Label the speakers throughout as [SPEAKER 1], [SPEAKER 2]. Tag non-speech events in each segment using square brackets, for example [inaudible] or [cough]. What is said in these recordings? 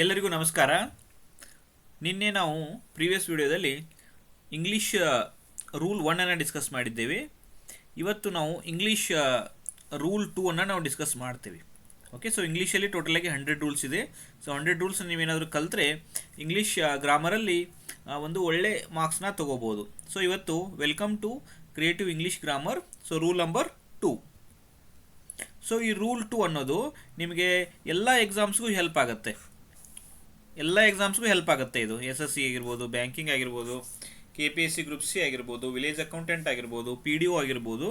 [SPEAKER 1] ಎಲ್ಲರಿಗೂ ನಮಸ್ಕಾರ. ನಿನ್ನೆ ನಾವು ಪ್ರೀವಿಯಸ್ ವಿಡಿಯೋದಲ್ಲಿ ಇಂಗ್ಲೀಷ್ ರೂಲ್ ಒನ್ನನ್ನು ಡಿಸ್ಕಸ್ ಮಾಡಿದ್ದೇವೆ. ಇವತ್ತು ನಾವು ಇಂಗ್ಲೀಷ್ ರೂಲ್ ಟೂ ಅನ್ನು ನಾವು ಡಿಸ್ಕಸ್ ಮಾಡ್ತೀವಿ. ಓಕೆ ಸೊ ಇಂಗ್ಲೀಷಲ್ಲಿ ಟೋಟಲಾಗಿ ಹಂಡ್ರೆಡ್ ರೂಲ್ಸ್ ಇದೆ. ಸೊ ಹಂಡ್ರೆಡ್ ರೂಲ್ಸ್ ನೀವೇನಾದರೂ ಕಲಿತ್ರೆ ಇಂಗ್ಲೀಷ್ ಗ್ರಾಮರಲ್ಲಿ ಒಂದು ಒಳ್ಳೆ ಮಾರ್ಕ್ಸ್ನ ತೊಗೋಬೋದು. ಸೊ ಇವತ್ತು welcome to creative English grammar so rule number two so ಈ ರೂಲ್ ಟು ಅನ್ನೋದು ನಿಮಗೆ ಎಲ್ಲ ಎಕ್ಸಾಮ್ಸ್ಗೂ ಹೆಲ್ಪ್ ಆಗುತ್ತೆ. ಎಲ್ಲ ಎಕ್ಸಾಮ್ಸ್ಗೂ ಹೆಲ್ಪ್ ಆಗುತ್ತೆ ಇದು. ಎಸ್ ಎಸ್ ಸಿ ಆಗಿರ್ಬೋದು ಬ್ಯಾಂಕಿಂಗ್ ಆಗಿರ್ಬೋದು K P S C group C ಆಗಿರ್ಬೋದು ವಿಲೇಜ್ ಅಕೌಂಟೆಂಟ್ ಆಗಿರ್ಬೋದು ಪಿ ಡಿ ಒ ಆಗಿರ್ಬೋದು.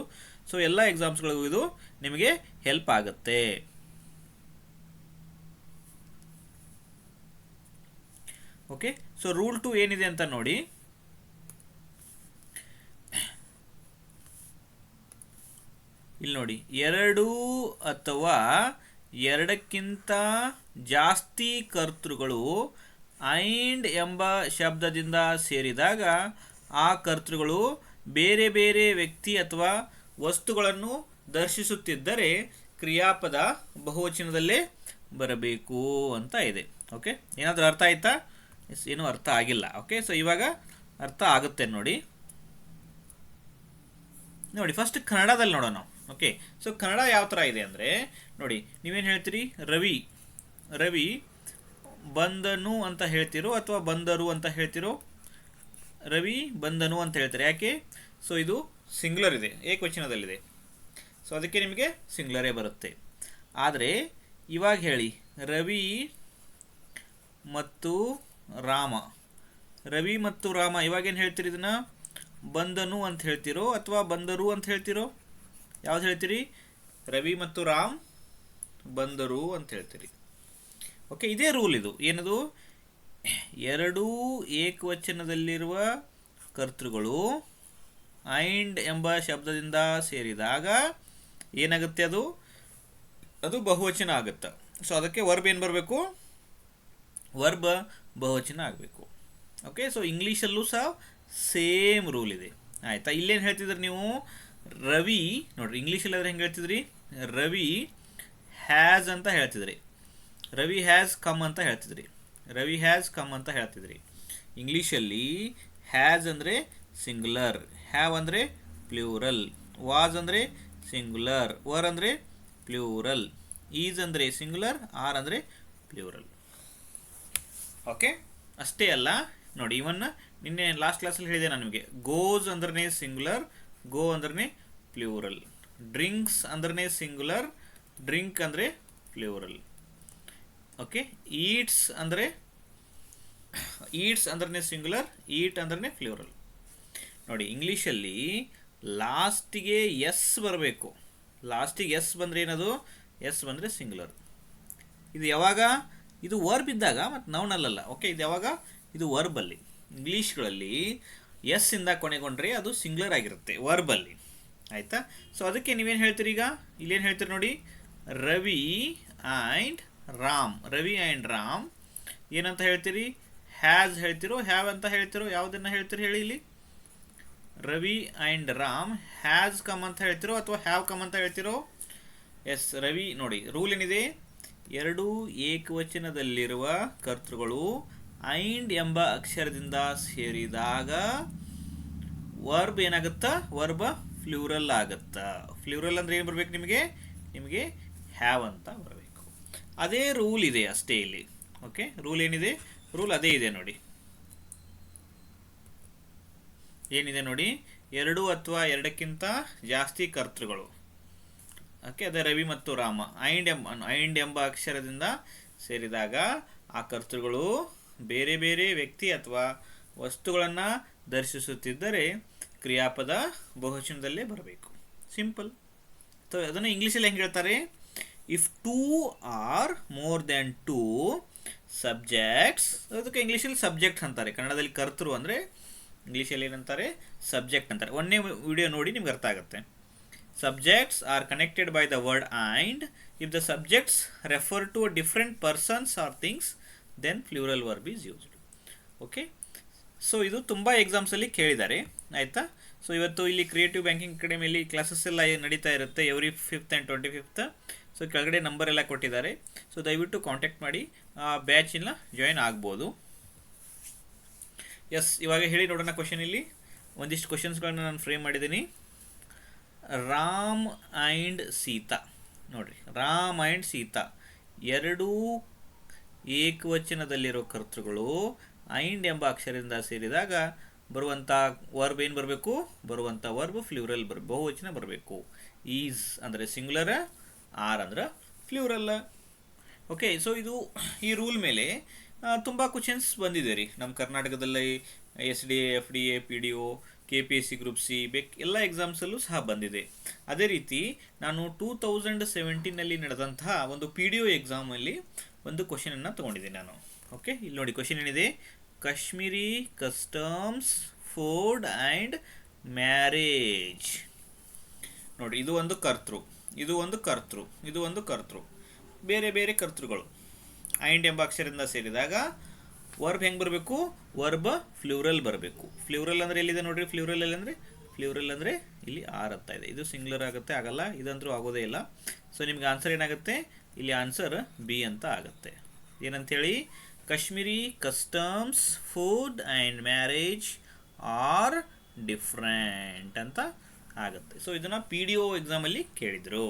[SPEAKER 1] ಸೊ ಎಲ್ಲ ಎಕ್ಸಾಮ್ಸ್ಗಳಿಗೂ ಇದು ನಿಮಗೆ ಹೆಲ್ಪ್ ಆಗುತ್ತೆ. ಓಕೆ ಸೊ ರೂಲ್ ಟು ಏನಿದೆ ಅಂತ ನೋಡಿ. ಇಲ್ಲಿ ನೋಡಿ. ಎರಡು ಅಥವಾ ಎರಡಕ್ಕಿಂತ ಜಾಸ್ತಿ ಕರ್ತೃಗಳು ಐಂಡ್ ಎಂಬ ಶಬ್ದದಿಂದ ಸೇರಿದಾಗ ಆ ಕರ್ತೃಗಳು ಬೇರೆ ಬೇರೆ ವ್ಯಕ್ತಿ ಅಥವಾ ವಸ್ತುಗಳನ್ನು ದರ್ಶಿಸುತ್ತಿದ್ದರೆ ಕ್ರಿಯಾಪದ ಬಹುವಚನದಲ್ಲೇ ಬರಬೇಕು ಅಂತ ಇದೆ. ಓಕೆ ಏನಾದರೂ ಅರ್ಥ ಆಯ್ತಾ? ಏನೂ ಅರ್ಥ ಆಗಿಲ್ಲ. ಓಕೆ ಸೊ ಇವಾಗ ಅರ್ಥ ಆಗುತ್ತೆ ನೋಡಿ. ನೋಡಿ ಫಸ್ಟ್ ಕನ್ನಡದಲ್ಲಿ ನೋಡೋಣ. ಓಕೆ ಸೊ ಕನ್ನಡ ಯಾವ ಥರ ಇದೆ ಅಂದರೆ, ನೋಡಿ, ನೀವೇನು ಹೇಳ್ತೀರಿ? ರವಿ. ರವಿ, ಬಂದನು ಅಂತ ಹೇಳ್ತಿರೋ ಅಥವಾ ಬಂದರು ಅಂತ ಹೇಳ್ತಿರೋ? ರವಿ, ಬಂದನು ಅಂತ ಹೇಳ್ತಾರೆ. ಯಾಕೆ? ಸೊ ಇದು ಸಿಂಗ್ಲರ್ ಇದೆ. ಏಕವಚನದಲ್ಲಿದೆ ಸೊ ಅದಕ್ಕೆ ನಿಮಗೆ ಸಿಂಗ್ಲರೇ ಬರುತ್ತೆ. ಆದರೆ, ಇವಾಗ ಹೇಳಿ. ರವಿ ಮತ್ತು ರಾಮ. ರವಿ ಮತ್ತು ರಾಮ ಇವಾಗೇನು ಹೇಳ್ತೀರಿ ಇದನ್ನು? ಬಂದನು ಅಂತ ಹೇಳ್ತಿರೋ ಅಥವಾ ಬಂದರು ಅಂತ ಹೇಳ್ತಿರೋ? ಯಾವ್ದು ಹೇಳ್ತೀರಿ? ರವಿ ಮತ್ತು ರಾಮ್, ಬಂದರು ಅಂತ ಹೇಳ್ತೀರಿ. ಓಕೆ, ಇದೇ ರೂಲ್ ಇದು. ಏನದು? ಎರಡೂ ಏಕವಚನದಲ್ಲಿರುವ ಕರ್ತೃಗಳು ಐಂಡ್ ಎಂಬ ಶಬ್ದದಿಂದ ಸೇರಿದಾಗ ಏನಾಗುತ್ತೆ ಅದು? ಅದು ಬಹುವಚನ ಆಗುತ್ತೆ. ಸೊ ಅದಕ್ಕೆ ವರ್ಬ್ ಏನು ಬರಬೇಕು? ವರ್ಬ್ ಬಹುವಚನ ಆಗಬೇಕು. ಓಕೆ ಸೊ ಇಂಗ್ಲೀಷಲ್ಲೂ ಸಹ ಸೇಮ್ ರೂಲ್ ಇದೆ. ಆಯಿತಾ? ಇಲ್ಲೇನು ಹೇಳ್ತಿದ್ರಿ ನೀವು? ರವಿ, ನೋಡ್ರಿ ಇಂಗ್ಲೀಷಲ್ಲಿ ಆದರೆ ಹೆಂಗೆ ಹೇಳ್ತಿದ್ರಿ? ರವಿ ಹ್ಯಾಸ್ ಅಂತ ಹೇಳ್ತಿದ್ರಿ. ರವಿ ಹ್ಯಾಸ್ ಕಮ್ ಅಂತ ಹೇಳ್ತಿದ್ರಿ. ರವಿ ಹ್ಯಾಸ್ ಕಮ್ ಅಂತ ಹೇಳ್ತಿದ್ರಿ. ಇಂಗ್ಲೀಷಲ್ಲಿ ಹ್ಯಾಸ್ ಅಂದರೆ ಸಿಂಗ್ಯುಲರ್ ಹ್ಯಾವ್ ಅಂದರೆ ಪ್ಲೂರಲ್ ವಾಸ್ ಅಂದರೆ ಸಿಂಗ್ಯುಲರ್ ವರ್ ಅಂದರೆ ಪ್ಲೂರಲ್ ಈಸ್ ಅಂದರೆ ಸಿಂಗ್ಯುಲರ್ ಆರ್ ಅಂದರೆ ಪ್ಲ್ಯೂರಲ್ ಓಕೆ ಅಷ್ಟೇ ಅಲ್ಲ, ನೋಡಿ ಇವನ್ನ ನಿನ್ನೆ ಲಾಸ್ಟ್ ಕ್ಲಾಸಲ್ಲಿ ಹೇಳಿದೆ ನಾನು ನಿಮಗೆ. ಗೋಸ್ ಅಂದ್ರೆ ಸಿಂಗ್ಯುಲರ್ ಗೋ ಅಂದ್ರೆ ಪ್ಲೂರಲ್ ಡ್ರಿಂಕ್ಸ್ ಅಂದ್ರೆ ಸಿಂಗ್ಯುಲರ್ ಡ್ರಿಂಕ್ ಅಂದರೆ ಪ್ಲ್ಯೂರಲ್ ಓಕೆ ಈಟ್ಸ್ ಅಂದರೆ ಈಟ್ಸ್ ಅಂದ್ರೆ ಸಿಂಗ್ಯುಲರ್ ಈಟ್ ಅಂದ್ರೆ ಫ್ಲೂರಲ್ ನೋಡಿ, ಇಂಗ್ಲೀಷಲ್ಲಿ ಲಾಸ್ಟಿಗೆ ಎಸ್ ಬರಬೇಕು. ಲಾಸ್ಟಿಗೆ ಎಸ್ ಬಂದರೆ ಏನದು? ಎಸ್ ಬಂದರೆ ಸಿಂಗ್ಯುಲರ್ ಇದು ಯಾವಾಗ? ಇದು ವರ್ಬ್ ಇದ್ದಾಗ, ಮತ್ತು ನೌನಲ್ಲಲ್ಲ ಓಕೆ ಇದು ಯಾವಾಗ? ಇದು ವರ್ಬಲ್ಲಿ ಇಂಗ್ಲೀಷ್ಗಳಲ್ಲಿ ಎಸ್ ಇಂದ ಕೊನೆಗೊಂಡ್ರೆ ಅದು ಸಿಂಗ್ಯುಲರ್ ಆಗಿರುತ್ತೆ ವರ್ಬಲ್ಲಿ ಆಯಿತಾ? ಸೊ ಅದಕ್ಕೆ ನೀವೇನು ಹೇಳ್ತೀರಿ ಈಗ? ಇಲ್ಲೇನು ಹೇಳ್ತೀರಿ ನೋಡಿ? Ravi and Ram, Ravi and Ram. ಏನಂತ ಹೇಳ್ತೀರಿ? ಹ್ಯಾಸ್ ಹೇಳ್ತಿರೋ ಹ್ಯಾವ್ ಅಂತ ಹೇಳ್ತಿರೋ, ಯಾವುದನ್ನು ಹೇಳ್ತೀರಿ ಹೇಳಿ ಇಲ್ಲಿ? Ravi and Ram has come ಅಂತ ಹೇಳ್ತಿರೋ ಅಥವಾ ಹ್ಯಾವ್ ಕಮ್ ಅಂತ ಹೇಳ್ತಿರೋ? ಎಸ್ ರವಿ, ನೋಡಿ ರೂಲ್ ಏನಿದೆ? ಎರಡು ಏಕವಚನದಲ್ಲಿರುವ ಕರ್ತೃಗಳು ಐಂಡ್ ಎಂಬ ಅಕ್ಷರದಿಂದ ಸೇರಿದಾಗ ವರ್ಬ್ ಏನಾಗುತ್ತಾ? ವರ್ಬ ಫ್ಲೂರಲ್ ಆಗುತ್ತಾ. ಫ್ಲೂರಲ್ ಅಂದ್ರೆ ಏನು ಬರಬೇಕು ನಿಮಗೆ? ನಿಮಗೆ ಹ್ಯಾವ್ ಅಂತ ಅದೇ ರೂಲ್ ಇದೆ ಅಷ್ಟೇ ಇಲ್ಲಿ. ಓಕೆ ರೂಲ್ ಏನಿದೆ? ರೂಲ್ ಅದೇ ಇದೆ ನೋಡಿ. ಏನಿದೆ ನೋಡಿ? ಎರಡು ಅಥವಾ ಎರಡಕ್ಕಿಂತ ಜಾಸ್ತಿ ಕರ್ತೃಗಳು. ಓಕೆ ಅದೇ ರವಿ ಮತ್ತು ರಾಮ. ಐಂಡ್ ಎಂಬ ಐಂಡ್ ಎಂಬ ಅಕ್ಷರದಿಂದ ಸೇರಿದಾಗ ಆ ಕರ್ತೃಗಳು ಬೇರೆ ಬೇರೆ ವ್ಯಕ್ತಿ ಅಥವಾ ವಸ್ತುಗಳನ್ನು ದರ್ಶಿಸುತ್ತಿದ್ದರೆ ಕ್ರಿಯಾಪದ ಬಹುವಚನದಲ್ಲೇ ಬರಬೇಕು. ಸಿಂಪಲ್ ಸೊ ಅದನ್ನು ಇಂಗ್ಲೀಷಲ್ಲಿ ಹೆಂಗೆ ಹೇಳ್ತಾರೆ? If two or more than two subjects ಅದಕ್ಕೆ ಇಂಗ್ಲೀಷಲ್ಲಿ ಸಬ್ಜೆಕ್ಟ್ ಅಂತಾರೆ. ಕನ್ನಡದಲ್ಲಿ ಕರ್ತರು ಅಂದರೆ ಇಂಗ್ಲೀಷಲ್ಲಿ ಏನಂತಾರೆ? ಸಬ್ಜೆಕ್ಟ್ ಅಂತಾರೆ. ಒಂದೇ ವಿಡಿಯೋ ನೋಡಿ ನಿಮ್ಗೆ ಅರ್ಥ ಆಗುತ್ತೆ. Subjects are connected by the word and if the subjects refer to different persons or things then plural verb is used okay so ಇದು ತುಂಬ ಎಕ್ಸಾಮ್ಸಲ್ಲಿ ಕೇಳಿದ್ದಾರೆ. ಆಯಿತಾ? ಸೊ ಇವತ್ತು ಇಲ್ಲಿ ಕ್ರಿಯೇಟಿವ್ ಬ್ಯಾಂಕಿಂಗ್ ಅಕಾಡೆಮಿಯಲ್ಲಿ ಕ್ಲಾಸಸ್ ಎಲ್ಲ ನಡೀತಾ ಇರುತ್ತೆ. Every fifth and twenty fifth so ಕೆಳಗಡೆ ನಂಬರ್ ಎಲ್ಲ ಕೊಟ್ಟಿದ್ದಾರೆ. ಸೊ ದಯವಿಟ್ಟು ಕಾಂಟ್ಯಾಕ್ಟ್ ಮಾಡಿ, ಆ ಬ್ಯಾಚಿನ ಜಾಯಿನ್ ಆಗ್ಬೋದು. ಎಸ್ ಇವಾಗ ಹೇಳಿ ನೋಡೋಣ ಕ್ವಶನ್ ಇಲ್ಲಿ. ಒಂದಿಷ್ಟು ಕ್ವಶನ್ಸ್ಗಳನ್ನ ನಾನು ಫ್ರೇಮ್ ಮಾಡಿದ್ದೀನಿ. ರಾಮ್ ಆ್ಯಂಡ್ ಸೀತಾ. ನೋಡಿರಿ, ರಾಮ್ ಆ್ಯಂಡ್ ಸೀತಾ. ಎರಡೂ ಏಕವಚನದಲ್ಲಿರೋ ಕರ್ತೃಗಳು ಐಂಡ್ ಎಂಬ ಅಕ್ಷರದಿಂದ ಸೇರಿದಾಗ ಬರುವಂಥ ವರ್ಬ್ ಏನು ಬರಬೇಕು? ಬರುವಂಥ ವರ್ಬ್ ಫ್ಲೂರಲ್ ಬರ್ ಬಹುವಚನ ಬರಬೇಕು. ಈಸ್ ಅಂದರೆ ಸಿಂಗುಲರ ಆರ್ ಅಂದ್ರೆ ಫ್ಲೂರಲ್ಲ ಓಕೆ ಸೊ ಇದು ಈ ರೂಲ್ ಮೇಲೆ ತುಂಬ ಕ್ವಶನ್ಸ್ ಬಂದಿದೆ ರೀ. ನಮ್ಮ ಕರ್ನಾಟಕದಲ್ಲಿ S D A F D A P D O K P S C group C ಬೇಕ್ ಎಲ್ಲ ಎಕ್ಸಾಮ್ಸಲ್ಲೂ ಸಹ ಬಂದಿದೆ. ಅದೇ ರೀತಿ ನಾನು ಟೂ ತೌಸಂಡ್ ಸೆವೆಂಟೀನಲ್ಲಿ ನಡೆದಂತಹ ಒಂದು ಪಿ ಡಿ ಒ ಎಕ್ಸಾಮಲ್ಲಿ ಒಂದು ಕ್ವಶನನ್ನು ತೊಗೊಂಡಿದ್ದೀನಿ ನಾನು. ಓಕೆ ಇಲ್ಲಿ ನೋಡಿ ಕ್ವಶನ್ ಏನಿದೆ? Kashmiri customs food and marriage ನೋಡಿ, ಇದು ಒಂದು ಕರ್ತೃ. ಇದು ಒಂದು ಕರ್ತೃ, ಇದು ಒಂದು ಕರ್ತೃ. ಬೇರೆ ಬೇರೆ ಕರ್ತೃಗಳು. ಐಂಡ್ ಎಂಬ ಅಕ್ಷರದಿಂದ ಸೇರಿದಾಗ ವರ್ಬ್ ಹೆಂಗೆ ಬರಬೇಕು? ವರ್ಬ್ ಫ್ಲೂರಲ್ ಬರಬೇಕು. ಫ್ಲೂರಲ್ ಅಂದರೆ ಎಲ್ಲಿದೆ ನೋಡ್ರಿ? ಫ್ಲೂರಲ್ ಎಲ್ಲಿ ಅಂದರೆ? ಫ್ಲೂರಲ್ ಅಂದರೆ ಇಲ್ಲಿ ಆರ್ ಅಂತ ಇದೆ. ಇದು ಸಿಂಗ್ಲರ್ ಆಗುತ್ತೆ, ಆಗಲ್ಲ. ಇದಂತರೂ ಆಗೋದೇ ಇಲ್ಲ. ಸೊ ನಿಮ್ಗೆ ಆನ್ಸರ್ ಏನಾಗುತ್ತೆ? ಇಲ್ಲಿ ಆನ್ಸರ್ ಬಿ ಅಂತ ಆಗುತ್ತೆ. ಏನಂಥೇಳಿ Kashmiri customs, food and marriage are different ಅಂತ ಆಗುತ್ತೆ. ಸೊ ಇದನ್ನು ಪಿ ಡಿ ಒ ಎಕ್ಸಾಮಲ್ಲಿ ಕೇಳಿದರು.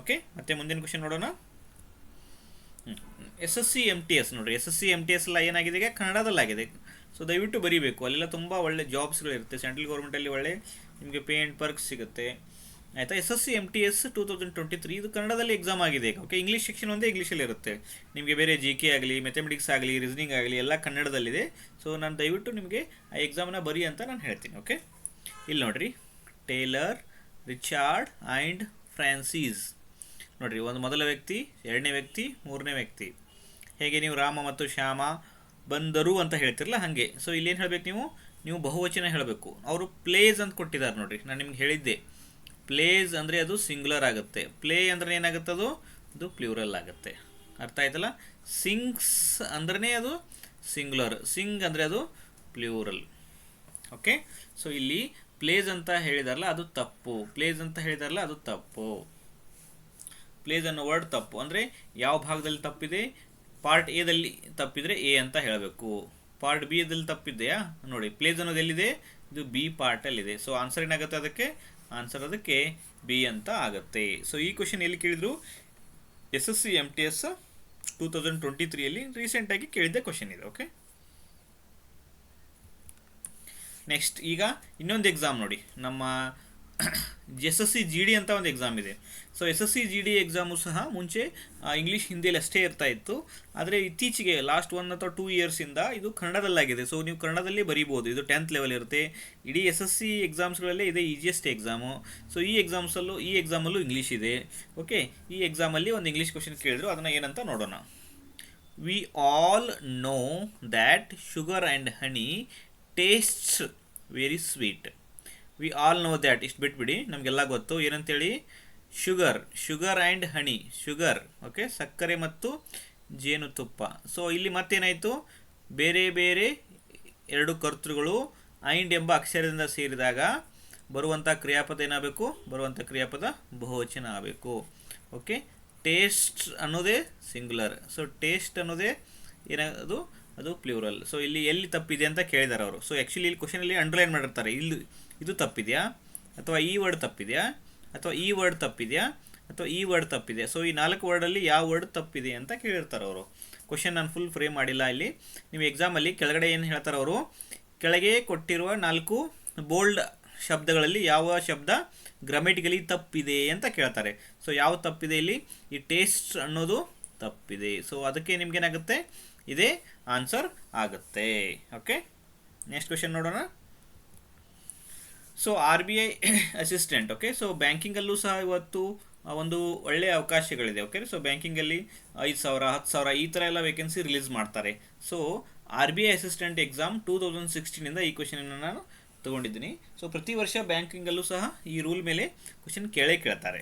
[SPEAKER 1] ಓಕೆ ಮತ್ತೆ ಮುಂದಿನ ಕ್ವಶನ್ ನೋಡೋಣ. S S C M T S ನೋಡಿರಿ. S S C M T S ಎಲ್ಲ ಏನಾಗಿದೆ ಈಗ? ಕನ್ನಡದಲ್ಲಾಗಿದೆ. ಸೊ ದಯವಿಟ್ಟು ಬರೀಬೇಕು. ಅಲ್ಲೆಲ್ಲ ತುಂಬ ಒಳ್ಳೆ ಜಾಬ್ಸ್ಗಳಿರುತ್ತೆ ಸೆಂಟ್ರಲ್ ಗೌರ್ಮೆಂಟಲ್ಲಿ ಒಳ್ಳೆ ನಿಮಗೆ ಪೇ ಆ್ಯಂಡ್ ಪರ್ಕ್ಸ್ ಸಿಗುತ್ತೆ. ಆಯಿತಾ? S S C M T S two thousand twenty three ಇದು ಕನ್ನಡದಲ್ಲಿ ಎಕ್ಸಾಮ್ ಆಗಿದೆ ಈಗ. ಓಕೆ ಇಂಗ್ಲೀಷ್ ಸೆಕ್ಷನ್ ಒಂದೇ ಇಂಗ್ಲೀಷಲ್ಲಿ ಇರುತ್ತೆ. ನಿಮಗೆ ಬೇರೆ ಜಿ ಕೆ ಆಗಲಿ ಮೆಥಮೆಟಿಕ್ಸ್ ಆಗಲಿ ರೀಸನಿಂಗ್ ಆಗಲಿ ಎಲ್ಲ ಕನ್ನಡದಲ್ಲಿದೆ. ಸೊ ನಾನು ದಯವಿಟ್ಟು ನಿಮಗೆ ಆ ಎಕ್ಸಾಮನ್ನ ಬರಿ ಅಂತ ನಾನು ಹೇಳ್ತೀನಿ. ಓಕೆ ಇಲ್ಲಿ ನೋಡ್ರಿ. Taylor, Richard and Francis. ನೋಡ್ರಿ, ಒಂದು ಮೊದಲ ವ್ಯಕ್ತಿ, ಎರಡನೇ ವ್ಯಕ್ತಿ, ಮೂರನೇ ವ್ಯಕ್ತಿ. ಹೇಗೆ ನೀವು ರಾಮ ಮತ್ತು ಶ್ಯಾಮ ಬಂದರು ಅಂತ ಹೇಳ್ತಿರಲ್ಲ ಹಾಗೆ. ಸೊ ಇಲ್ಲೇನು ಹೇಳಬೇಕು ನೀವು? ನೀವು ಬಹುವಚನ ಹೇಳಬೇಕು. ಅವರು ಪ್ಲೇಸ್ ಅಂತ ಕೊಟ್ಟಿದ್ದಾರೆ ನೋಡ್ರಿ. ನಾನು ನಿಮ್ಗೆ ಹೇಳಿದ್ದೆ. ಪ್ಲೇಸ್ ಅಂದರೆ ಅದು ಸಿಂಗ್ಯುಲರ್ ಆಗುತ್ತೆ. ಪ್ಲೇ ಅಂದರೆ ಏನಾಗುತ್ತೆ ಅದು? ಅದು ಪ್ಲೂರಲ್ ಆಗುತ್ತೆ. ಅರ್ಥ ಆಯ್ತಲ್ಲ? ಸಿಂಗ್ಸ್ ಅಂದ್ರೆ ಅದು ಸಿಂಗ್ಯುಲರ್ ಸಿಂಗ್ ಅಂದರೆ ಅದು ಪ್ಲೂರಲ್ ಓಕೆ ಸೊ ಇಲ್ಲಿ ಪ್ಲೇಸ್ ಅಂತ ಹೇಳಿದಾರಲ್ಲ, ಅದು ತಪ್ಪು. ಪ್ಲೇಸ್ ಅಂತ ಹೇಳಿದಾರಲ್ಲ, ಅದು ತಪ್ಪು. ಪ್ಲೇಸ್ ಅನ್ನೋ ವರ್ಡ್ ತಪ್ಪು. ಅಂದರೆ ಯಾವ ಭಾಗದಲ್ಲಿ ತಪ್ಪಿದೆ? ಪಾರ್ಟ್ ಎದಲ್ಲಿ ತಪ್ಪಿದರೆ ಎ ಅಂತ ಹೇಳಬೇಕು. ಪಾರ್ಟ್ ಬಿ ಎದಲ್ಲಿ ತಪ್ಪಿದೆಯಾ? ನೋಡಿ, ಪ್ಲೇಸ್ ಅನ್ನೋದು ಎಲ್ಲಿದೆ? ಇದು ಬಿ ಪಾರ್ಟಲ್ಲಿದೆ ಸೊ ಆನ್ಸರ್ ಏನಾಗುತ್ತೆ ಅದಕ್ಕೆ? ಆನ್ಸರ್ ಅದಕ್ಕೆ ಬಿ ಅಂತ ಆಗುತ್ತೆ. ಸೊ ಈ ಕ್ವಶನ್ ಎಲ್ಲಿ ಕೇಳಿದ್ರು? S S C M T S two thousand twenty ತ್ರೀಯಲ್ಲಿ ರೀಸೆಂಟಾಗಿ ಕೇಳಿದ್ದ ಕ್ವಶನ್ ಇದೆ ಓಕೆ ನೆಕ್ಸ್ಟ್ ಈಗ ಇನ್ನೊಂದು ಎಕ್ಸಾಮ್ ನೋಡಿ. ನಮ್ಮ S S C G D ಅಂತ ಒಂದು ಎಕ್ಸಾಮ್ ಇದೆ. So S S C G D exam ಸಹ ಮುಂಚೆ ಇಂಗ್ಲೀಷ್ ಹಿಂದಿಯಲ್ಲಿ ಅಷ್ಟೇ ಇರ್ತಾ ಇತ್ತು. ಆದರೆ ಇತ್ತೀಚೆಗೆ ಲಾಸ್ಟ್ ಒನ್ ಅಥವಾ ಟೂ ಇಯರ್ಸಿಂದ ಇದು ಕನ್ನಡದಲ್ಲಾಗಿದೆ. ಸೊ ನೀವು ಕನ್ನಡದಲ್ಲಿ ಬರೀಬೋದು ಇದು ಟೆಂತ್ ಲೆವೆಲ್ ಇರುತ್ತೆ. ಇಡೀ ಎಸ್ ಎಸ್ ಸಿ ಎಕ್ಸಾಮ್ಸ್ಗಳಲ್ಲೇ ಇದೆ ಈಸಿಯೆಸ್ಟ್ ಎಕ್ಸಾಮು ಸೊ ಈ ಎಕ್ಸಾಮ್ಸಲ್ಲೂ ಈ ಎಕ್ಸಾಮಲ್ಲೂ ಇಂಗ್ಲೀಷ್ ಇದೆ. ಓಕೆ ಈ ಎಕ್ಸಾಮಲ್ಲಿ ಒಂದು ಇಂಗ್ಲೀಷ್ ಕ್ವಶನ್ ಕೇಳಿದ್ರು. ಅದನ್ನು ಏನಂತ ನೋಡೋಣ. We all know that sugar and honey tastes very sweet we all know that ಇಷ್ಟು ಬಿಟ್ಬಿಡಿ, ನಮಗೆಲ್ಲ ಗೊತ್ತು. ಏನಂತೇಳಿ? Sugar sugar and honey sugar okay ಸಕ್ಕರೆ ಮತ್ತು ಜೇನುತುಪ್ಪ. ಸೊ ಇಲ್ಲಿ ಮತ್ತೇನಾಯಿತು? ಬೇರೆ ಬೇರೆ ಎರಡು ಕರ್ತೃಗಳು ಐಂಡ್ ಎಂಬ ಅಕ್ಷರದಿಂದ ಸೇರಿದಾಗ ಬರುವಂಥ ಕ್ರಿಯಾಪದ ಏನಾಗಬೇಕು? ಬರುವಂಥ ಕ್ರಿಯಾಪದ ಬಹುವಚನ ಆಗಬೇಕು. ಓಕೆ ಟೇಸ್ಟ್ ಅನ್ನೋದೇ ಸಿಂಗ್ಯುಲರ್ ಸೊ ಟೇಸ್ಟ್ ಅನ್ನೋದೇ ಏನದು ಅದು ಪ್ಲೂರಲ್ ಸೊ ಇಲ್ಲಿ ಎಲ್ಲಿ ತಪ್ಪಿದೆ ಅಂತ ಕೇಳಿದ್ದಾರೆ ಅವರು. ಸೊ ಆ್ಯಕ್ಚುಲಿ ಇಲ್ಲಿ ಕ್ವಶನಲ್ಲಿ ಅಂಡರ್ಲೈನ್ ಮಾಡಿರ್ತಾರೆ. ಇಲ್ಲಿ ಇದು ತಪ್ಪಿದೆಯಾ? ಅಥವಾ ಈ ವರ್ಡ್ ತಪ್ಪಿದೆಯಾ? ಅಥವಾ ಈ ವರ್ಡ್ ತಪ್ಪಿದೆಯಾ? ಅಥವಾ ಈ ವರ್ಡ್ ತಪ್ಪಿದೆ ಸೊ ಈ ನಾಲ್ಕು ವರ್ಡಲ್ಲಿ ಯಾವ ವರ್ಡ್ ತಪ್ಪಿದೆ ಅಂತ ಕೇಳಿರ್ತಾರೆ ಅವರು. ಕ್ವಶನ್ ನಾನು ಫುಲ್ ಫ್ರೇಮ್ ಮಾಡಿಲ್ಲ ಇಲ್ಲಿ. ನೀವು ಎಕ್ಸಾಮಲ್ಲಿ ಕೆಳಗಡೆ ಏನು ಹೇಳ್ತಾರೆ ಅವರು? ಕೆಳಗೆ ಕೊಟ್ಟಿರುವ ನಾಲ್ಕು ಬೋಲ್ಡ್ ಶಬ್ದಗಳಲ್ಲಿ ಯಾವ ಶಬ್ದ ಗ್ರಾಮೆಟಿಕಲಿ ತಪ್ಪಿದೆ ಅಂತ ಕೇಳ್ತಾರೆ. ಸೊ ಯಾವ ತಪ್ಪಿದೆ ಇಲ್ಲಿ? ಈ ಟೇಸ್ಟ್ ಅನ್ನೋದು ತಪ್ಪಿದೆ. ಸೊ ಅದಕ್ಕೆ ನಿಮ್ಗೇನಾಗುತ್ತೆ? ಇದೇ ಆನ್ಸರ್ ಆಗುತ್ತೆ. ಓಕೆ ನೆಕ್ಸ್ಟ್ ಕ್ವೆಶನ್ ನೋಡೋಣ. So R B I assistant okay so ಬ್ಯಾಂಕಿಂಗಲ್ಲೂ ಸಹ ಇವತ್ತು ಒಂದು ಒಳ್ಳೆಯ ಅವಕಾಶಗಳಿದೆ ಓಕೆ ಸೊ ಬ್ಯಾಂಕಿಂಗಲ್ಲಿ ಐದು ಸಾವಿರ, ಹತ್ತು ಸಾವಿರ ಈ ಥರ ಎಲ್ಲ ವೇಕೆನ್ಸಿ ರಿಲೀಸ್ ಮಾಡ್ತಾರೆ. So R B I assistant exam two thousand ಸಿಕ್ಸ್ಟೀನಿಂದ ಈ ಕ್ವೆಶನನ್ನು ನಾನು ತೊಗೊಂಡಿದ್ದೀನಿ. ಸೊ ಪ್ರತಿ ವರ್ಷ ಬ್ಯಾಂಕಿಂಗಲ್ಲೂ ಸಹ ಈ ರೂಲ್ ಮೇಲೆ ಕ್ವೆಶನ್ ಕೇಳೇ ಕೇಳ್ತಾರೆ.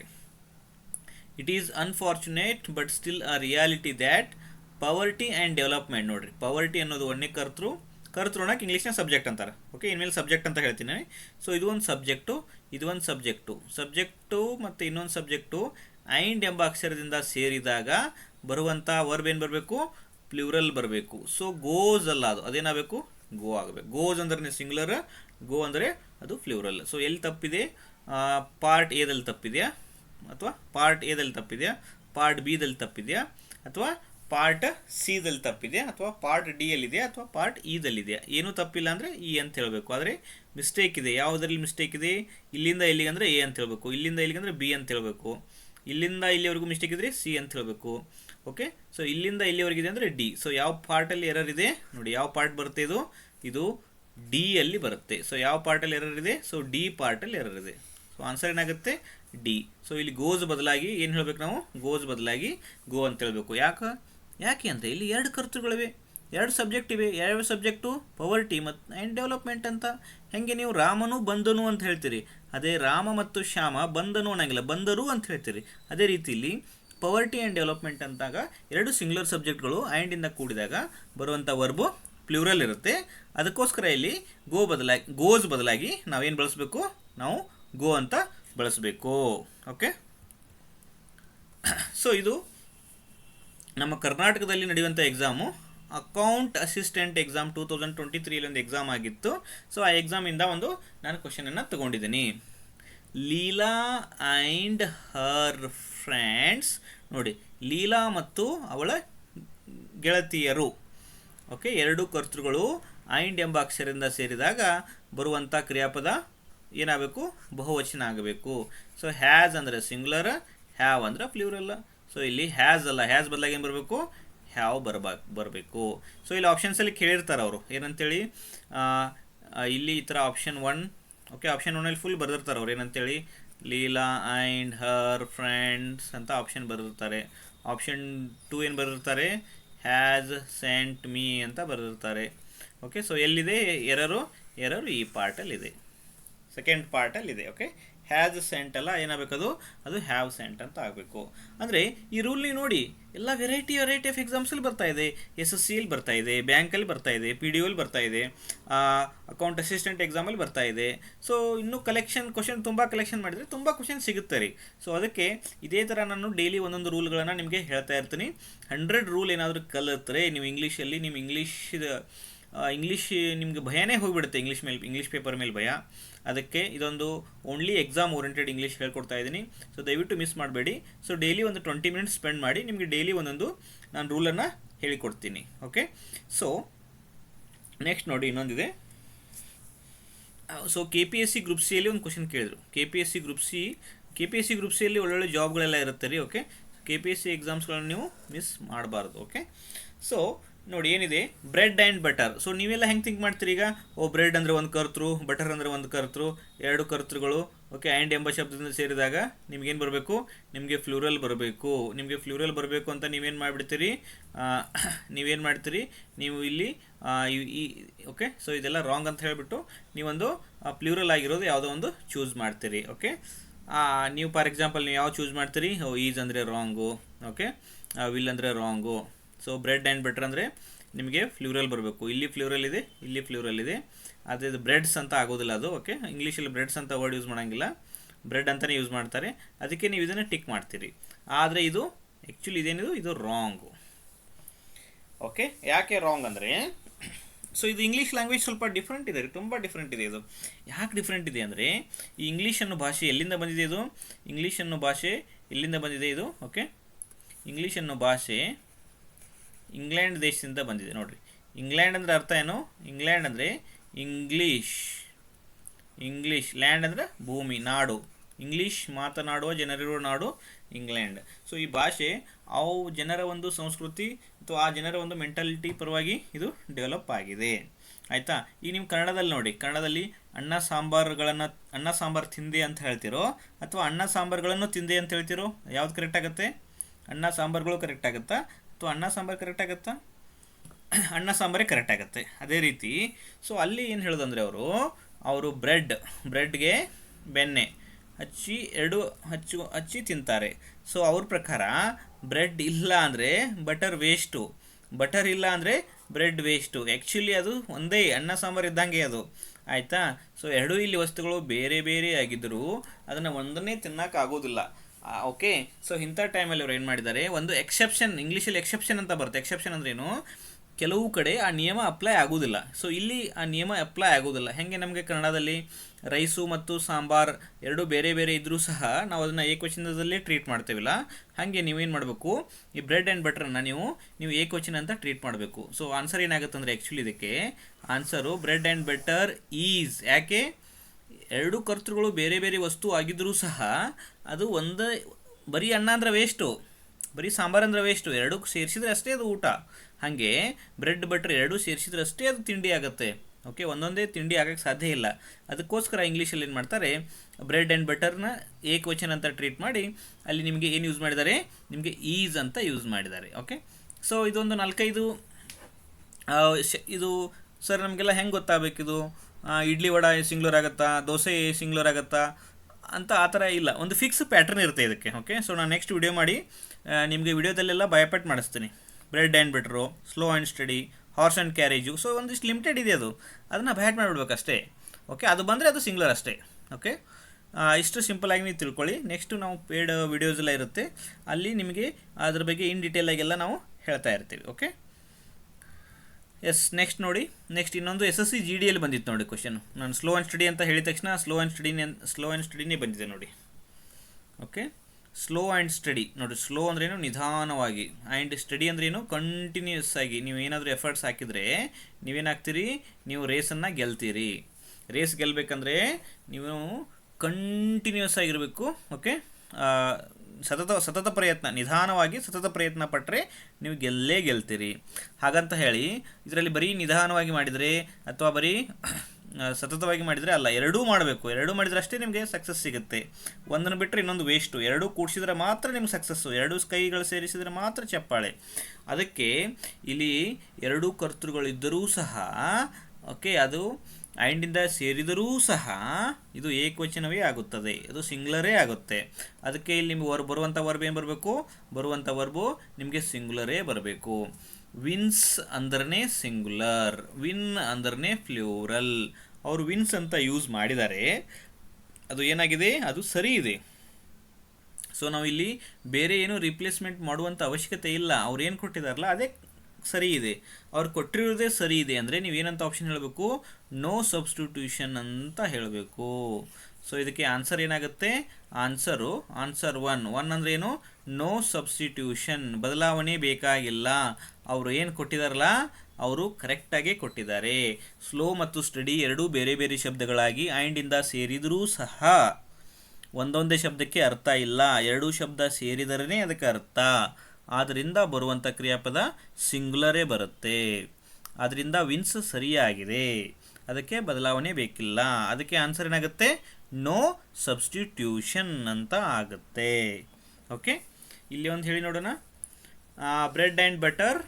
[SPEAKER 1] It is unfortunate but still a reality that poverty and development ನೋಡ್ರಿ. ಪವರ್ಟಿ ಅನ್ನೋದು ಒಂದನೇ ಕರ್ತರು ಕರ್ತರು ಅನ್ನೋಕೆ ಇಂಗ್ಲೀಷ್ನ ಸಬ್ಜೆಕ್ಟ್ ಅಂತಾರೆ. ಓಕೆ ಇನ್ಮೇಲೆ ಸಬ್ಜೆಕ್ಟ್ ಅಂತ ಹೇಳ್ತೀನಿ. ಸೊ ಇದು ಒಂದು ಸಬ್ಜೆಕ್ಟು ಇದು ಒಂದು ಸಬ್ಜೆಕ್ಟು ಸಬ್ಜೆಕ್ಟು ಮತ್ತು ಇನ್ನೊಂದು ಸಬ್ಜೆಕ್ಟು ಆ್ಯಂಡ್ ಎಂಬ ಅಕ್ಷರದಿಂದ ಸೇರಿದಾಗ ಬರುವಂಥ ವರ್ಬ್ ಏನು ಬರಬೇಕು? ಪ್ಲೂರಲ್ ಬರಬೇಕು. ಸೊ ಗೋಸ್ ಅಲ್ಲ ಅದು. ಅದೇನಾಗಬೇಕು? ಗೋ ಆಗಬೇಕು. ಗೋಸ್ ಅಂದ್ರೆ ಸಿಂಗ್ಯುಲರ್ ಗೋ ಅಂದರೆ ಅದು ಫ್ಲೂರಲ್ ಸೊ ಎಲ್ಲಿ ತಪ್ಪಿದೆ? ಪಾರ್ಟ್ ಎದಲ್ಲಿ ತಪ್ಪಿದೆಯಾ? ಅಥವಾ ಪಾರ್ಟ್ ಎದಲ್ಲಿ ತಪ್ಪಿದೆಯಾ? ಪಾರ್ಟ್ ಬಿದಲ್ಲಿ ತಪ್ಪಿದೆಯಾ? ಅಥವಾ ಪಾರ್ಟ್ ಸಿದಲ್ಲಿ ತಪ್ಪಿದೆ ಅಥವಾ ಪಾರ್ಟ್ ಡಿ ಯಲ್ಲಿದೆಯಾ ಅಥವಾ ಪಾರ್ಟ್ ಇದಲ್ಲಿದೆ ಏನೂ ತಪ್ಪಿಲ್ಲ ಅಂದರೆ ಇ ಅಂತ ಹೇಳಬೇಕು. ಆದರೆ ಮಿಸ್ಟೇಕ್ ಇದೆ. ಯಾವುದರಲ್ಲಿ ಮಿಸ್ಟೇಕ್ ಇದೆ? ಇಲ್ಲಿಂದ ಇಲ್ಲಿಗೆ ಅಂದರೆ ಎ ಅಂತ ಹೇಳಬೇಕು. ಇಲ್ಲಿಂದ ಇಲ್ಲಿಗೆ ಅಂದರೆ ಬಿ ಅಂತ ಹೇಳಬೇಕು. ಇಲ್ಲಿಂದ ಇಲ್ಲಿವರೆಗೂ ಮಿಸ್ಟೇಕ್ ಇದ್ದರೆ ಸಿ ಅಂತ ಹೇಳಬೇಕು. ಓಕೆ ಸೊ ಇಲ್ಲಿಂದ ಇಲ್ಲಿವರೆಗಿದೆ ಅಂದರೆ ಡಿ ಸೊ ಯಾವ ಪಾರ್ಟಲ್ಲಿ ಎರರ್ ಇದೆ? ನೋಡಿ, ಯಾವ ಪಾರ್ಟ್ ಬರುತ್ತೆ ಇದು? ಇದು ಡಿ ಅಲ್ಲಿ ಬರುತ್ತೆ. ಸೊ ಯಾವ ಪಾರ್ಟಲ್ಲಿ ಎರರ್ ಇದೆ? ಸೊ ಡಿ ಪಾರ್ಟಲ್ಲಿ ಎರರ್ ಇದೆ. ಸೊ ಆನ್ಸರ್ ಏನಾಗುತ್ತೆ? ಡಿ ಸೊ ಇಲ್ಲಿ ಗೋಸ್ ಬದಲಾಗಿ ಏನು ಹೇಳಬೇಕು ನಾವು? ಗೋಸ್ ಬದಲಾಗಿ ಗೋ ಅಂತ ಹೇಳಬೇಕು. ಯಾಕೆ? ಯಾಕೆ ಅಂತ ಇಲ್ಲಿ ಎರಡು ಕರ್ತೃಗಳಿವೆ. ಎರಡು ಸಬ್ಜೆಕ್ಟ್ ಇವೆ. ಯಾವ್ಯಾವ ಸಬ್ಜೆಕ್ಟು? ಪವರ್ಟಿ ಮತ್ತು ಆ್ಯಂಡ್ ಡೆವಲಪ್ಮೆಂಟ್ ಅಂತ. ಹೆಂಗೆ ನೀವು ರಾಮನು ಬಂದನು ಅಂತ ಹೇಳ್ತೀರಿ? ಅದೇ ರಾಮ ಮತ್ತು ಶ್ಯಾಮ ಬಂದನು ಅನ್ನಂಗಿಲ್ಲ, ಬಂದರು ಅಂತ ಹೇಳ್ತೀರಿ. ಅದೇ ರೀತಿ ಇಲ್ಲಿ ಪವರ್ಟಿ ಆ್ಯಂಡ್ ಡೆವಲಪ್ಮೆಂಟ್ ಅಂತಾಗ ಎರಡು ಸಿಂಗ್ಯುಲರ್ ಸಬ್ಜೆಕ್ಟ್ಗಳು ಆ್ಯಂಡಿಂದ ಕೂಡಿದಾಗ ಬರುವಂಥ ವರ್ಬು ಪ್ಲೂರಲ್ ಇರುತ್ತೆ. ಅದಕ್ಕೋಸ್ಕರ ಇಲ್ಲಿ ಗೋ ಬದಲಾಗಿ, ಗೋಸ್ ಬದಲಾಗಿ ನಾವೇನು ಬಳಸಬೇಕು? ನಾವು ಗೋ ಅಂತ ಬಳಸಬೇಕು. ಓಕೆ? [coughs] ಸೊ ಇದು ನಮ್ಮ ಕರ್ನಾಟಕದಲ್ಲಿ ನಡೆಯುವಂಥ exam account assistant exam two thousand twenty ತ್ರೀಲಿ ಒಂದು ಎಕ್ಸಾಮ್ ಆಗಿತ್ತು. ಸೊ ಆ ಎಕ್ಸಾಮಿಂದ ಒಂದು ನಾನು ಕ್ವಶನನ್ನು ತಗೊಂಡಿದ್ದೀನಿ. ಲೀಲಾ ಆ್ಯಂಡ್ ಹರ್ ಫ್ರೆಂಡ್ಸ್ ನೋಡಿ, ಲೀಲಾ ಮತ್ತು ಅವಳ ಗೆಳತಿಯರು ಓಕೆ ಎರಡು ಕರ್ತೃಗಳು ಆ್ಯಂಡ್ ಎಂಬ ಅಕ್ಷರದಿಂದ ಸೇರಿದಾಗ ಬರುವಂಥ ಕ್ರಿಯಾಪದ ಏನಾಗಬೇಕು? ಬಹುವಚನ ಆಗಬೇಕು. ಸೊ ಹ್ಯಾಸ್ ಅಂದರೆ ಸಿಂಗ್ಯುಲರ್ ಹ್ಯಾವ್ ಅಂದರೆ ಪ್ಲೂರಲ್ಲ ಸೊ ಇಲ್ಲಿ ಹ್ಯಾಸ್ ಅಲ್ಲ ಹ್ಯಾಸ್ ಬದಲಾಗಿ ಏನು ಬರಬೇಕು? ಹ್ಯಾವ್ ಬರಬಾ, ಬರಬೇಕು. ಸೊ ಇಲ್ಲಿ ಆಪ್ಷನ್ಸಲ್ಲಿ ಕೇಳಿರ್ತಾರೆ ಅವರು. ಏನಂತೇಳಿ? ಇಲ್ಲಿ ಈ ಥರ ಆಪ್ಷನ್ ಒನ್ ಓಕೆ ಆಪ್ಷನ್ ಒನ್ನಲ್ಲಿ ಫುಲ್ ಬರೆದಿರ್ತಾರೆ ಅವ್ರು. ಏನಂತೇಳಿ? ಲೀಲಾ ಆ್ಯಂಡ್ ಹರ್ ಫ್ರೆಂಡ್ಸ್ ಅಂತ ಆಪ್ಷನ್ ಬರೆದಿರ್ತಾರೆ. ಆಪ್ಷನ್ ಟೂ ಏನು ಬರೆದಿರ್ತಾರೆ? ಹ್ಯಾಸ್ ಸೆಂಟ್ ಮೀ ಅಂತ ಬರೆದಿರ್ತಾರೆ. ಓಕೆ ಸೊ ಎಲ್ಲಿದೆ? ಎರರು ಎರರು ಈ ಪಾರ್ಟಲ್ಲಿದೆ ಸೆಕೆಂಡ್ ಪಾರ್ಟಲ್ಲಿದೆ ಓಕೆ ಹ್ಯಾಸ್ ಸೆಂಟ್ ಅಲ್ಲ, ಏನಾಗಬೇಕದು? ಅದು ಹ್ಯಾವ್ ಸೆಂಟ್ ಅಂತ ಆಗಬೇಕು. ಅಂದರೆ ಈ ರೂಲ್ ನೀವು ನೋಡಿ, ಎಲ್ಲ ವೆರೈಟಿ ವೆರೈಟಿ ಆಫ್ ಎಕ್ಸಾಮ್ಸಲ್ಲಿ ಬರ್ತಾ ಇದೆ. ಎಸ್ ಎಸ್ ಸಿಯಲ್ಲಿ ಬರ್ತಾ ಇದೆ ಬ್ಯಾಂಕಲ್ಲಿ ಬರ್ತಾ ಇದೆ ಪಿ ಡಿ ಒಲ್ಲಿ ಬರ್ತಾ ಇದೆ ಅಕೌಂಟ್ ಅಸಿಸ್ಟೆಂಟ್ ಎಕ್ಸಾಮಲ್ಲಿ ಬರ್ತಾ ಇದೆ. ಸೊ ಇನ್ನೂ ಕಲೆಕ್ಷನ್ ಕ್ವಶನ್ ತುಂಬ ಕಲೆಕ್ಷನ್ ಮಾಡಿದರೆ ತುಂಬ ಕ್ವಶನ್ ಸಿಗುತ್ತೆ ರೀ. ಸೊ ಅದಕ್ಕೆ ಇದೇ ಥರ ನಾನು ಡೈಲಿ ಒಂದೊಂದು ರೂಲ್ಗಳನ್ನು ನಿಮಗೆ ಹೇಳ್ತಾ ಇರ್ತೀನಿ. ಹಂಡ್ರೆಡ್ ರೂಲ್ ಏನಾದರೂ ಕಲಿತ್ರೆ, ನೀವು ಇಂಗ್ಲೀಷಲ್ಲಿ ನಿಮ್ಮ ಇಂಗ್ಲೀಷ್ ಇಂಗ್ಲೀಷ್ ನಿಮಗೆ ಭಯನೇ ಹೋಗಿಬಿಡುತ್ತೆ ಇಂಗ್ಲೀಷ್ ಮೇಲೆ ಇಂಗ್ಲೀಷ್ ಪೇಪರ್ ಮೇಲೆ ಭಯ. ಅದಕ್ಕೆ ಇದೊಂದು ಓನ್ಲಿ ಎಕ್ಸಾಮ್ ಓರಿಯೆಂಟೆಡ್ ಇಂಗ್ಲೀಷ್ ಹೇಳ್ಕೊಡ್ತಾ ಇದ್ದೀನಿ ಸೊ ದಯವಿಟ್ಟು ಮಿಸ್ ಮಾಡಬೇಡಿ. ಸೊ ಡೈಲಿ ಒಂದು ಟ್ವೆಂಟಿ ಮಿನಿಟ್ಸ್ ಸ್ಪೆಂಡ್ ಮಾಡಿ ನಿಮಗೆ ಡೈಲಿ ಒಂದೊಂದು ನಾನು ರೂಲನ್ನು ಹೇಳಿಕೊಡ್ತೀನಿ. ಓಕೆ ಸೊ ನೆಕ್ಸ್ಟ್ ನೋಡಿ ಇನ್ನೊಂದಿದೆ. So K P S C group ಸಿಯಲ್ಲಿ ಒಂದು ಕ್ವಶನ್ ಕೇಳಿದ್ರು. K P S C group C K P S C group ಸಿಯಲ್ಲಿ ಒಳ್ಳೊಳ್ಳೆ ಜಾಬ್ಗಳೆಲ್ಲ ಇರುತ್ತೆ ರೀ okay K P S C ಎಕ್ಸಾಮ್ಸ್ಗಳನ್ನು ನೀವು ಮಿಸ್ ಮಾಡಬಾರ್ದು ಓಕೆ ಸೊ ನೋಡಿ, ಏನಿದೆ? ಬ್ರೆಡ್ ಆ್ಯಂಡ್ ಬಟರ್ ಸೊ ನೀವೆಲ್ಲ ಹೆಂಗೆ ಥಿಂಕ್ ಮಾಡ್ತೀರಿ ಈಗ? ಓ ಬ್ರೆಡ್ ಅಂದರೆ ಒಂದು ಕರ್ತೃ ಬಟರ್ ಅಂದರೆ ಒಂದು ಕರ್ತೃ, ಎರಡು ಕರ್ತೃಗಳು ಓಕೆ ಆ್ಯಂಡ್ ಎಂಬ ಶಬ್ದದಿಂದ ಸೇರಿದಾಗ ನಿಮ್ಗೇನು ಬರಬೇಕು? ನಿಮಗೆ ಫ್ಲೂರಲ್ ಬರಬೇಕು. ನಿಮಗೆ ಫ್ಲೂರಲ್ ಬರಬೇಕು ಅಂತ ನೀವೇನು ಮಾಡಿಬಿಡ್ತೀರಿ? ನೀವೇನು ಮಾಡ್ತೀರಿ? ನೀವು ಇಲ್ಲಿ ಈ ಓಕೆ ಸೊ ಇದೆಲ್ಲ ರಾಂಗ್ ಅಂತ ಹೇಳಿಬಿಟ್ಟು ನೀವೊಂದು ಪ್ಲೂರಲ್ ಆಗಿರೋದು ಯಾವುದೋ ಒಂದು ಚೂಸ್ ಮಾಡ್ತೀರಿ ಓಕೆ ನೀವು ಫಾರ್ ಎಕ್ಸಾಂಪಲ್ ನೀವು ಯಾವ ಚೂಸ್ ಮಾಡ್ತೀರಿ? ಓ ಈಸ್ ಅಂದರೆ ರಾಂಗು ಓಕೆ ವಿಲ್ ಅಂದರೆ wrong so bread and butter ಅಂದರೆ ನಿಮಗೆ ಫ್ಲೂರಲ್ ಬರಬೇಕು. ಇಲ್ಲಿ ಫ್ಲೂರಲ್ ಇದೆ, ಇಲ್ಲಿ ಫ್ಲೂರಲ್ ಇದೆ. ಅದೇ ಇದು ಬ್ರೆಡ್ಸ್ ಅಂತ ಆಗೋದಿಲ್ಲ ಅದು ಓಕೆ ಇಂಗ್ಲೀಷಲ್ಲಿ ಬ್ರೆಡ್ಸ್ ಅಂತ ವರ್ಡ್ ಯೂಸ್ ಮಾಡೋಂಗಿಲ್ಲ. ಬ್ರೆಡ್ ಅಂತಲೇ ಯೂಸ್ ಮಾಡ್ತಾರೆ. ಅದಕ್ಕೆ ನೀವು ಇದನ್ನು ಟಿಕ್ ಮಾಡ್ತೀರಿ. ಆದರೆ ಇದು ಆ್ಯಕ್ಚುಲಿ ಇದೇನಿದು? ಇದು ರಾಂಗು ಓಕೆ ಯಾಕೆ ರಾಂಗ್ ಅಂದರೆ ಸೊ ಇದು ಇಂಗ್ಲೀಷ್ ಲ್ಯಾಂಗ್ವೇಜ್ ಸ್ವಲ್ಪ ಡಿಫ್ರೆಂಟ್ ಇದೆ ರೀ, ತುಂಬ ಡಿಫ್ರೆಂಟ್ ಇದೆ ಇದು. ಯಾಕೆ ಡಿಫ್ರೆಂಟ್ ಇದೆ ಅಂದರೆ, ಈ ಇಂಗ್ಲೀಷ್ ಅನ್ನೋ ಭಾಷೆ ಎಲ್ಲಿಂದ ಬಂದಿದೆ ಇದು? ಇಂಗ್ಲೀಷ್ ಅನ್ನೋ ಭಾಷೆ ಎಲ್ಲಿಂದ ಬಂದಿದೆ ಇದು? ಓಕೆ ಇಂಗ್ಲೀಷ್ ಅನ್ನೋ ಭಾಷೆ ಇಂಗ್ಲೆಂಡ್ ದೇಶದಿಂದ ಬಂದಿದೆ. ನೋಡಿರಿ. ಇಂಗ್ಲೆಂಡ್ ಅಂದರೆ ಅರ್ಥ ಏನು? ಇಂಗ್ಲೆಂಡ್ ಅಂದರೆ ಇಂಗ್ಲೀಷ್. ಇಂಗ್ಲೀಷ್. ಲ್ಯಾಂಡ್ ಅಂದರೆ ಭೂಮಿ, ನಾಡು. ಇಂಗ್ಲೀಷ್ ಮಾತನಾಡುವ ಜನರಿರುವ ನಾಡು ಇಂಗ್ಲೆಂಡ್. ಸೊ ಈ ಭಾಷೆ ಅವು ಜನರ ಒಂದು ಸಂಸ್ಕೃತಿ ಅಥವಾ ಆ ಜನರ ಒಂದು ಮೆಂಟಾಲಿಟಿ ಪರವಾಗಿ ಇದು ಡೆವಲಪ್ ಆಗಿದೆ. ಆಯಿತಾ? ಈಗ ನೀವು ಕನ್ನಡದಲ್ಲಿ ನೋಡಿ. ಕನ್ನಡದಲ್ಲಿ ಅನ್ನ ಸಾಂಬಾರುಗಳನ್ನು, ಅನ್ನ ಸಾಂಬಾರು ತಿಂದೆ ಅಂತ ಹೇಳ್ತಿರೋ ಅಥವಾ ಅನ್ನ ಸಾಂಬಾರುಗಳನ್ನು ತಿಂದೆ ಅಂತ ಹೇಳ್ತಿರೋ? ಯಾವ್ದು ಕರೆಕ್ಟ್ ಆಗುತ್ತೆ? ಅನ್ನ ಸಾಂಬಾರುಗಳು ಕರೆಕ್ಟ್ ಆಗುತ್ತಾ? ಅಥವಾ ಅನ್ನ, ಸಾಂಬಾರು ಕರೆಕ್ಟ್ ಆಗುತ್ತಾ? ಅನ್ನ, ಸಾಂಬಾರೇ ಕರೆಕ್ಟ್ ಆಗುತ್ತೆ. ಅದೇ ರೀತಿ ಸೊ ಅಲ್ಲಿ ಏನು ಹೇಳೋದಂದ್ರೆ ಅವರು ಅವರು ಬ್ರೆಡ್ ಬ್ರೆಡ್ಗೆ ಬೆಣ್ಣೆ, ಹಚ್ಚಿ ಎರಡು ಹಚ್ಚು, ಹಚ್ಚಿ ತಿಂತಾರೆ. ಸೊ ಅವ್ರ ಪ್ರಕಾರ ಬ್ರೆಡ್ ಇಲ್ಲ ಅಂದರೆ ಬಟರ್ ವೇಸ್ಟು ಬಟರ್ ಇಲ್ಲ ಅಂದರೆ ಬ್ರೆಡ್ ವೇಸ್ಟು ಆ್ಯಕ್ಚುಲಿ ಅದು ಒಂದೇ ಅನ್ನ, ಸಾಂಬಾರು ಇದ್ದಂಗೆ ಅದು. ಆಯಿತಾ? ಸೊ ಎರಡೂ ಇಲ್ಲಿ ವಸ್ತುಗಳು ಬೇರೆ ಬೇರೆ ಆಗಿದ್ದರೂ ಅದನ್ನು ಒಂದನ್ನೇ ತಿನ್ನೋಕ್ಕಾಗೋದಿಲ್ಲ. ಓಕೆ ಸೊ ಇಂಥ ಟೈಮಲ್ಲಿ ಅವ್ರು ಏನು ಮಾಡಿದ್ದಾರೆ? ಒಂದು ಎಕ್ಸೆಪ್ಷನ್ ಇಂಗ್ಲೀಷಲ್ಲಿ ಎಕ್ಸೆಪ್ಷನ್ ಅಂತ ಬರುತ್ತೆ. ಎಕ್ಸೆಪ್ಷನ್ ಅಂದ್ರೇನು ಕೆಲವು ಕಡೆ ಆ ನಿಯಮ ಅಪ್ಲೈ ಆಗೋದಿಲ್ಲ. ಸೊ ಇಲ್ಲಿ ಆ ನಿಯಮ ಅಪ್ಲೈ ಆಗೋದಿಲ್ಲ. ಹೇಗೆ ನಮಗೆ ಕನ್ನಡದಲ್ಲಿ ರೈಸು ಮತ್ತು ಸಾಂಬಾರ್ ಎರಡು ಬೇರೆ ಬೇರೆ ಇದ್ದರೂ ಸಹ ನಾವು ಅದನ್ನು ಏಕವಚನದಲ್ಲಿ ಟ್ರೀಟ್ ಮಾಡ್ತೇವಿಲ್ಲ. ಹಾಗೆ ನೀವೇನು ಮಾಡಬೇಕು? ಈ ಬ್ರೆಡ್ ಆ್ಯಂಡ್ ಬಟ್ರನ್ನು ನೀವು ನೀವು ಏಕವಚನ ಅಂತ ಟ್ರೀಟ್ ಮಾಡಬೇಕು. ಸೊ ಆನ್ಸರ್ ಏನಾಗುತ್ತೆ ಅಂದರೆ ಆ್ಯಕ್ಚುಲಿ ಇದಕ್ಕೆ answer bread and butter is ಯಾಕೆ? ಎರಡು ಕರ್ತೃಗಳು ಬೇರೆ ಬೇರೆ ವಸ್ತು ಆಗಿದ್ದರೂ ಸಹ ಅದು ಒಂದು ಬರೀ ಅನ್ನ ಅಂದ್ರೆ ವೇಸ್ಟು ಬರೀ ಸಾಂಬಾರು ಅಂದ್ರೆ ವೇಸ್ಟು ಎರಡೂ ಸೇರಿಸಿದ್ರೆ ಅಷ್ಟೇ ಅದು ಊಟ. ಹಾಗೆ ಬ್ರೆಡ್ ಬಟರ್ ಎರಡೂ ಸೇರಿಸಿದ್ರೆ ಅಷ್ಟೇ ಅದು ತಿಂಡಿ ಆಗುತ್ತೆ. ಓಕೆ ಒಂದೊಂದೇ ತಿಂಡಿ ಆಗೋಕ್ಕೆ ಸಾಧ್ಯ ಇಲ್ಲ. ಅದಕ್ಕೋಸ್ಕರ ಇಂಗ್ಲೀಷಲ್ಲಿ ಏನು ಮಾಡ್ತಾರೆ? ಬ್ರೆಡ್ ಆ್ಯಂಡ್ ಬಟರ್ನ ಏಕವಚನ ಅಂತ ಟ್ರೀಟ್ ಮಾಡಿ, ಅಲ್ಲಿ ನಿಮಗೆ ಏನು ಯೂಸ್ ಮಾಡಿದ್ದಾರೆ? ನಿಮಗೆ ಈಸ್ ಅಂತ ಯೂಸ್ ಮಾಡಿದ್ದಾರೆ. ಓಕೆ ಸೊ ಇದೊಂದು ನಾಲ್ಕೈದು ಇದು ಸರ್ ನಮಗೆಲ್ಲ ಹೆಂಗೆ ಗೊತ್ತಾಗಬೇಕಿದು? ಇಡ್ಲಿ ವಡ ಸಿಂಗ್ಲೂರ್ ಆಗುತ್ತಾ ದೋಸೆ ಸಿಂಗ್ಲೂರ್ ಆಗುತ್ತಾ ಅಂತ ಆ ಥರ ಇಲ್ಲ. ಒಂದು ಫಿಕ್ಸ್ ಪ್ಯಾಟರ್ನ್ ಇರುತ್ತೆ ಇದಕ್ಕೆ ಓಕೆ ಸೊ ನಾನು ನೆಕ್ಸ್ಟ್ ವಿಡಿಯೋ ಮಾಡಿ ನಿಮಗೆ ವಿಡಿಯೋದಲ್ಲೆಲ್ಲ ಬಯಪಟ್ ಮಾಡಿಸ್ತೀನಿ. Bread and butter slow and steady horse and carriage so ಒಂದಿಷ್ಟು ಲಿಮಿಟೆಡ್ ಇದೆ ಅದು. ಅದನ್ನು ಬಯಟ್ ಮಾಡಿಬಿಡ್ಬೇಕು ಅಷ್ಟೇ ಓಕೆ ಅದು ಬಂದರೆ ಅದು ಸಿಂಗ್ಲರ್ ಅಷ್ಟೇ ಓಕೆ ಇಷ್ಟು ಸಿಂಪಲಾಗಿ ನೀವು ತಿಳ್ಕೊಳ್ಳಿ. ನೆಕ್ಸ್ಟು ನಾವು ಪೇಡ್ ವಿಡಿಯೋಸ್ ಎಲ್ಲ ಇರುತ್ತೆ. ಅಲ್ಲಿ ನಿಮಗೆ ಅದ್ರ ಬಗ್ಗೆ ಇನ್ ಡೀಟೇಲಾಗೆಲ್ಲ ನಾವು ಹೇಳ್ತಾ ಇರ್ತೀವಿ ಓಕೆ ಎಸ್ ನೆಕ್ಸ್ಟ್ ನೋಡಿ. ನೆಕ್ಸ್ಟ್ ಇನ್ನೊಂದು ಎಸ್ ಎಸ್ ಸಿ ಜಿ ಡಿಯಲ್ಲಿ ಬಂದಿತ್ತು ನೋಡಿ ಕ್ವಶನ್ ನಾನು ಸ್ಲೋ ಆ್ಯಂಡ್ ಸ್ಟಡಿ ಅಂತ ಹೇಳಿದ ತಕ್ಷಣ ಸ್ಲೋ ಆ್ಯಂಡ್ ಸ್ಟಡಿನೇ ಸ್ಲೋ ಆ್ಯಂಡ್ ಸ್ಟಡಿನೇ ಬಂದಿದೆ ನೋಡಿ. ಓಕೆ ಸ್ಲೋ ಆ್ಯಂಡ್ ಸ್ಟಡಿ ನೋಡಿ ಸ್ಲೋ ಅಂದ್ರೇನು ನಿಧಾನವಾಗಿ. ಆ್ಯಂಡ್ ಸ್ಟಡಿ ಅಂದ್ರೇನು ಕಂಟಿನ್ಯೂಸ್ ಆಗಿ. ನೀವು ಏನಾದರೂ ಎಫರ್ಟ್ಸ್ ಹಾಕಿದರೆ ನೀವೇನಾಗ್ತೀರಿ? ನೀವು ರೇಸನ್ನು ಗೆಲ್ತೀರಿ. ರೇಸ್ ಗೆಲ್ಲಬೇಕಂದ್ರೆ ನೀವು ಕಂಟಿನ್ಯೂಸ್ ಆಗಿರಬೇಕು. ಓಕೆ ಸತತ ಸತತ ಪ್ರಯತ್ನ, ನಿಧಾನವಾಗಿ ಸತತ ಪ್ರಯತ್ನ ಪಟ್ಟರೆ ನೀವು ಗೆಲ್ಲೇ ಗೆಲ್ತೀರಿ. ಹಾಗಂತ ಹೇಳಿ, ಇದರಲ್ಲಿ ಬರೀ ನಿಧಾನವಾಗಿ ಮಾಡಿದರೆ ಅಥವಾ ಬರೀ ಸತತವಾಗಿ ಮಾಡಿದರೆ ಅಲ್ಲ, ಎರಡೂ ಮಾಡಬೇಕು. ಎರಡೂ ಮಾಡಿದರೆ ಅಷ್ಟೇ ನಿಮಗೆ ಸಕ್ಸಸ್ ಸಿಗುತ್ತೆ. ಒಂದನ್ನು ಬಿಟ್ಟರೆ ಇನ್ನೊಂದು ವೇಸ್ಟು ಎರಡೂ ಕೂಡಿಸಿದ್ರೆ ಮಾತ್ರ ನಿಮ್ಗೆ ಸಕ್ಸಸ್ಸು ಎರಡೂ ಕೈಗಳು ಸೇರಿಸಿದರೆ ಮಾತ್ರ ಚಪ್ಪಾಳೆ. ಅದಕ್ಕೆ ಇಲ್ಲಿ ಎರಡೂ ಕರ್ತೃಗಳಿದ್ದರೂ ಸಹ ಓಕೆ ಅದು ಆ್ಯಂಡಿಂದ ಸೇರಿದರೂ ಸಹ ಇದು ಏಕವಚನವೇ ಆಗುತ್ತದೆ. ಅದು ಸಿಂಗ್ಲರೇ ಆಗುತ್ತೆ. ಅದಕ್ಕೆ ಇಲ್ಲಿ ನಿಮಗೆ ವರ್ ಬರುವಂಥ ವರ್ಬ್ ಏನು ಬರಬೇಕು? ಬರುವಂಥ ವರ್ಬು ನಿಮಗೆ ಸಿಂಗ್ಯುಲರೇ ಬರಬೇಕು. ವಿನ್ಸ್ ಅಂದ್ರೆ ಸಿಂಗ್ಯುಲರ್ ವಿನ್ ಅಂದ್ರೆ ಫ್ಲೂರಲ್. ಅವರು ವಿನ್ಸ್ ಅಂತ ಯೂಸ್ ಮಾಡಿದ್ದಾರೆ. ಅದು ಏನಾಗಿದೆ? ಅದು ಸರಿ ಇದೆ. ಸೊ ಇಲ್ಲಿ ಬೇರೆ ಏನು ರಿಪ್ಲೇಸ್ಮೆಂಟ್ ಮಾಡುವಂಥ ಅವಶ್ಯಕತೆ ಇಲ್ಲ. ಅವ್ರು ಏನು ಕೊಟ್ಟಿದಾರಲ್ಲ ಅದೇ ಸರಿ ಇದೆ. ಅವ್ರು ಕೊಟ್ಟಿರೋದೇ ಸರಿ ಇದೆ ಅಂದರೆ ಏನಂತ ಆಪ್ಷನ್ ಹೇಳಬೇಕು? ನೋ ಸಬ್ಸ್ಟಿಟ್ಯೂಷನ್ ಅಂತ ಹೇಳಬೇಕು. ಸೊ ಇದಕ್ಕೆ ಆನ್ಸರ್ ಏನಾಗುತ್ತೆ? ಆನ್ಸರು ಆನ್ಸರ್ ಒನ್ ಒನ್ ಅಂದ್ರೆ ಏನು? ನೋ ಸಬ್ಸ್ಟಿಟ್ಯೂಷನ್ ಬದಲಾವಣೆ ಬೇಕಾಗಿಲ್ಲ. ಅವರು ಏನು ಕೊಟ್ಟಿದಾರಲ್ಲ? ಅವರು ಕರೆಕ್ಟಾಗೇ ಕೊಟ್ಟಿದ್ದಾರೆ. ಸ್ಲೋ ಮತ್ತು ಸ್ಟಡಿ ಎರಡೂ ಬೇರೆ ಬೇರೆ ಶಬ್ದಗಳಾಗಿ ಆ್ಯಂಡಿಂದ ಸೇರಿದರೂ ಸಹ ಒಂದೊಂದೇ ಶಬ್ದಕ್ಕೆ ಅರ್ಥ ಇಲ್ಲ. ಎರಡೂ ಶಬ್ದ ಸೇರಿದರೇ ಅದಕ್ಕೆ ಅರ್ಥ. ಆದ್ದರಿಂದ ಬರುವಂಥ ಕ್ರಿಯಾಪದ ಸಿಂಗ್ಯುಲರೇ ಬರುತ್ತೆ. ಆದ್ದರಿಂದ ವಿನ್ಸ್ ಸರಿಯಾಗಿದೆ. ಅದಕ್ಕೆ ಬದಲಾವಣೆ ಬೇಕಿಲ್ಲ. ಅದಕ್ಕೆ ಆನ್ಸರ್ ಏನಾಗುತ್ತೆ? ನೋ ಸಬ್ಸ್ಟಿಟ್ಯೂಷನ್ ಅಂತ ಆಗುತ್ತೆ. ಓಕೆ ಇಲ್ಲಿ ಒಂದು ಹೇಳಿ ನೋಡೋಣ. Bread and butter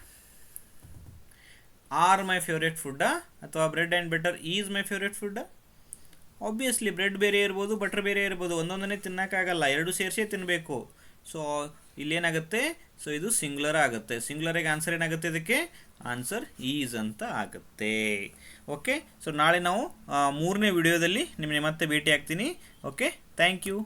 [SPEAKER 1] are my favourite ಫುಡ್ಡಾ ಅಥವಾ bread and butter is my favourite ಫುಡ್ಡಾ obviously bread ಬೇರೆ ಇರ್ಬೋದು ಬಟರ್ ಬೇರೆ ಇರ್ಬೋದು ಒಂದೊಂದನೇ ತಿನ್ನೋಕ್ಕಾಗಲ್ಲ. ಎರಡು ಸೇರಿಸೇ ತಿನ್ನಬೇಕು ಸೊ ಇಲ್ಲೇನಾಗುತ್ತೆ? ಸೊ ಇದು ಸಿಂಗ್ಯುಲರ್ ಆಗುತ್ತೆ. ಸಿಂಗ್ಯುಲರಿಗೆ ಆನ್ಸರ್ ಏನಾಗುತ್ತೆ ಇದಕ್ಕೆ? ಆನ್ಸರ್ ಈಸ್ ಅಂತ ಆಗುತ್ತೆ. ಓಕೆ ಸೊ ನಾಳೆ ನಾವು ಮೂರನೇ ವಿಡಿಯೋದಲ್ಲಿ ನಿಮಗೆ ಮತ್ತೆ ಭೇಟಿ ಆಗ್ತೀನಿ ಓಕೆ ಥ್ಯಾಂಕ್ ಯು